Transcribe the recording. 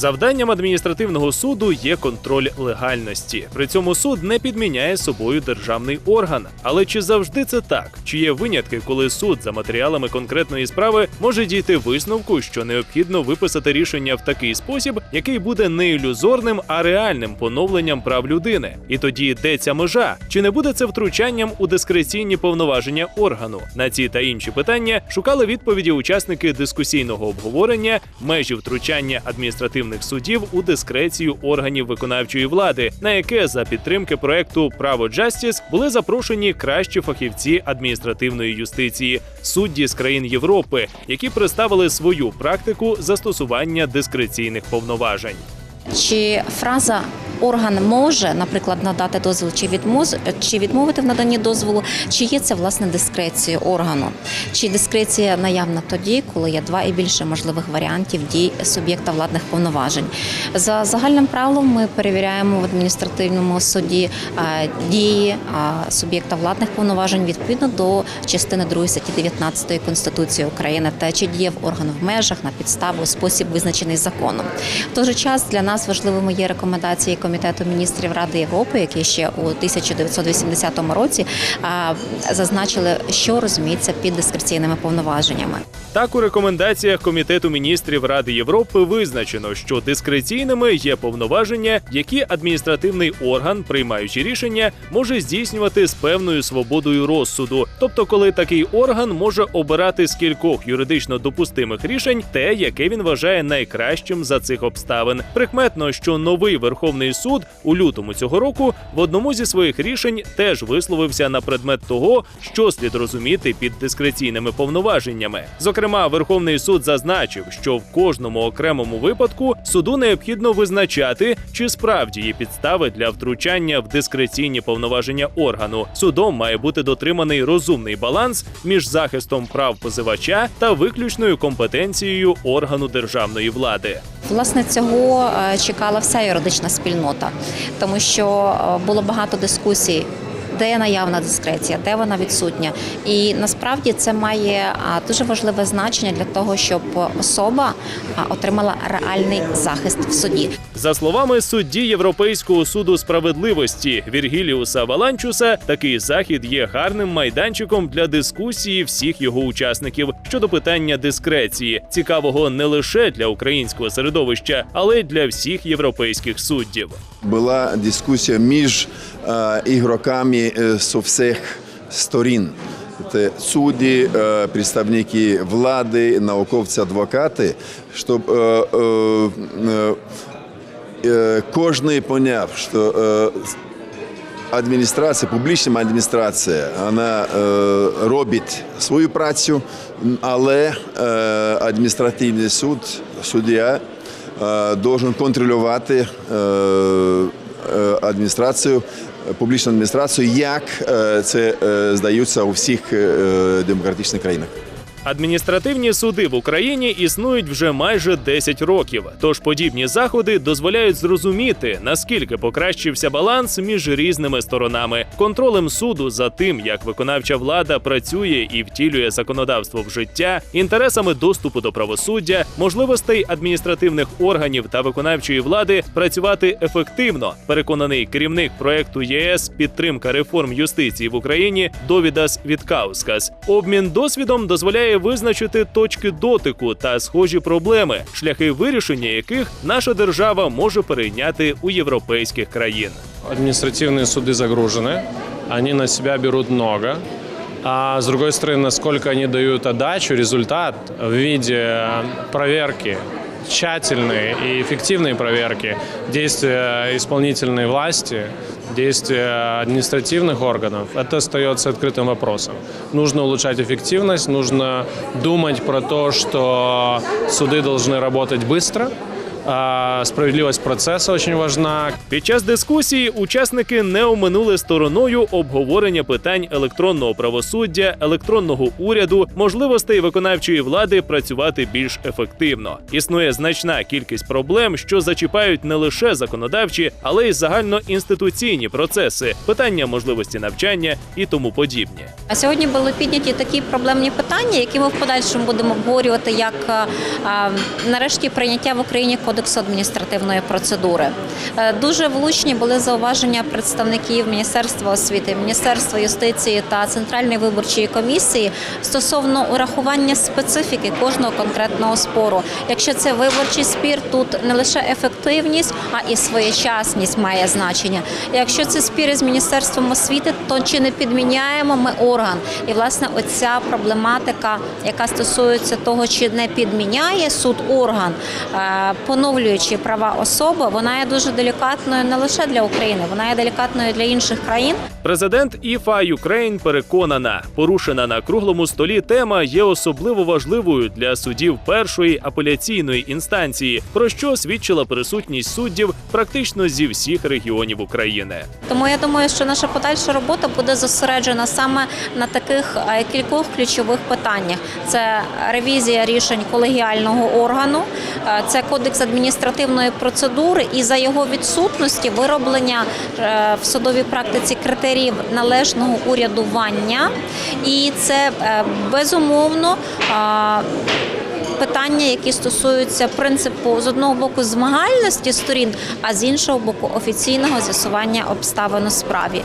Завданням адміністративного суду є контроль легальності. При цьому суд не підміняє собою державний орган. Але чи завжди це так? Чи є винятки, коли суд за матеріалами конкретної справи може дійти висновку, що необхідно виписати рішення в такий спосіб, який буде не ілюзорним, а реальним поновленням прав людини? І тоді де ця межа? Чи не буде це втручанням у дискреційні повноваження органу? На ці та інші питання шукали відповіді учасники дискусійного обговорення межі втручання адміністративних судів у дискрецію органів виконавчої влади, на яке за підтримки проекту Право Джастіс були запрошені кращі фахівці адміністративної юстиції, судді з країн Європи, які представили свою практику застосування дискреційних повноважень. Чи фраза орган може, наприклад, надати дозвіл чи відмоз, чи відмовити в наданні дозволу, чи є це власне дискреція органу? Чи дискреція наявна тоді, коли є два і більше можливих варіантів дій суб'єкта владних повноважень? За загальним правилом ми перевіряємо в адміністративному суді дії суб'єкта владних повноважень відповідно до частини 2 статті 19 Конституції України та чи діяв орган в межах на підставу спосіб визначений законом. В той же час для нас важливими є рекомендації Комітету міністрів Ради Європи, які ще у 1980 році зазначили, що розуміється під дискреційними повноваженнями. Так, у рекомендаціях Комітету міністрів Ради Європи визначено, що дискреційними є повноваження, які адміністративний орган, приймаючи рішення, може здійснювати з певною свободою розсуду. Тобто, коли такий орган може обирати з кількох юридично допустимих рішень те, яке він вважає найкращим за цих обставин. Прикметно, що новий Верховний суд у лютому цього року в одному зі своїх рішень теж висловився на предмет того, що слід розуміти під дискреційними повноваженнями. Зокрема, Верховний суд зазначив, що в кожному окремому випадку суду необхідно визначати, чи справді є підстави для втручання в дискреційні повноваження органу. Судом має бути дотриманий розумний баланс між захистом прав позивача та виключною компетенцією органу державної влади. Власне, цього е, чекала вся юридична спільнота, тому що е, було багато дискусій. Де наявна дискреція, де вона відсутня, і насправді це має дуже важливе значення для того, щоб особа отримала реальний захист в суді. За словами судді Європейського суду справедливості Віргіліуса Валанчуса, такий захід є гарним майданчиком для дискусії всіх його учасників щодо питання дискреції, цікавого не лише для українського середовища, але й для всіх європейських суддів. Була дискусія між е, ігроками е, з всіх сторін. Це судді, е, представники влади, науковці, адвокати, щоб е, е, е, е, кожен поняв, що е, адміністрація, публічна адміністрація, вона е, робить свою працю, але е, адміністративний суд, суддя, е, должен контролювати е, е, адміністрацію, публічну адміністрацію, як е, це е, здаються у всіх е, демократичних країнах. Адміністративні суди в Україні існують вже майже 10 років. Тож подібні заходи дозволяють зрозуміти, наскільки покращився баланс між різними сторонами, контролем суду за тим, як виконавча влада працює і втілює законодавство в життя, інтересами доступу до правосуддя, можливостей адміністративних органів та виконавчої влади працювати ефективно. Переконаний керівник проекту ЄС підтримка реформ юстиції в Україні Довідас Віткаускас. Обмін досвідом дозволяє визначити точки дотику та схожі проблеми, шляхи вирішення яких наша держава може перейняти у європейських країн. Административные суды загружены, они на себя берут много. А с другой стороны, насколько они дают отдачу, результат в виде проверки, тщательной и эффективной проверки действия исполнительной власти, действия административных органов, это остается открытым вопросом. Нужно улучшать эффективность, нужно думать про то, что суды должны работать быстро, а справедливость процесса очень важна. Під час дискусії учасники не оминули стороною обговорення питань електронного правосуддя, електронного уряду, можливостей виконавчої влади працювати більш ефективно. Існує значна кількість проблем, що зачіпають не лише законодавчі, але й загальноінституційні процеси, питання можливості навчання і тому подібні. А сьогодні були підняті такі проблемні питання, які ми в подальшому будемо обговорювати, як нарешті прийняття в Україні кодексу кодексу адміністративної процедури. Е, Дуже влучні були зауваження представників Міністерства освіти, Міністерства юстиції та Центральної виборчої комісії стосовно урахування специфіки кожного конкретного спору. Якщо це виборчий спір, тут не лише ефективність, а і своєчасність має значення. Якщо це спір із міністерством освіти, то чи не підміняємо ми орган? І власне оця проблематика, яка стосується того, чи не підміняє суд орган, е, поновлюючи права особи, вона є дуже делікатною не лише для України, вона є делікатною для інших країн. Президент ІФА Юкрейн переконана, порушена на круглому столі тема є особливо важливою для судів першої апеляційної інстанції, про що свідчила присутність суддів практично зі всіх регіонів України. Тому я думаю, що наша подальша робота буде зосереджена саме на таких е, кількох ключових питаннях: це ревізія рішень колегіального органу, е, це кодекс адміністративної процедури, і за його відсутності вироблення е, в судовій практиці критеріїв належного урядування, і це е, безумовно. е, Питання, які стосуються принципу з одного боку змагальності сторін, а з іншого боку офіційного з'ясування обставин у справі.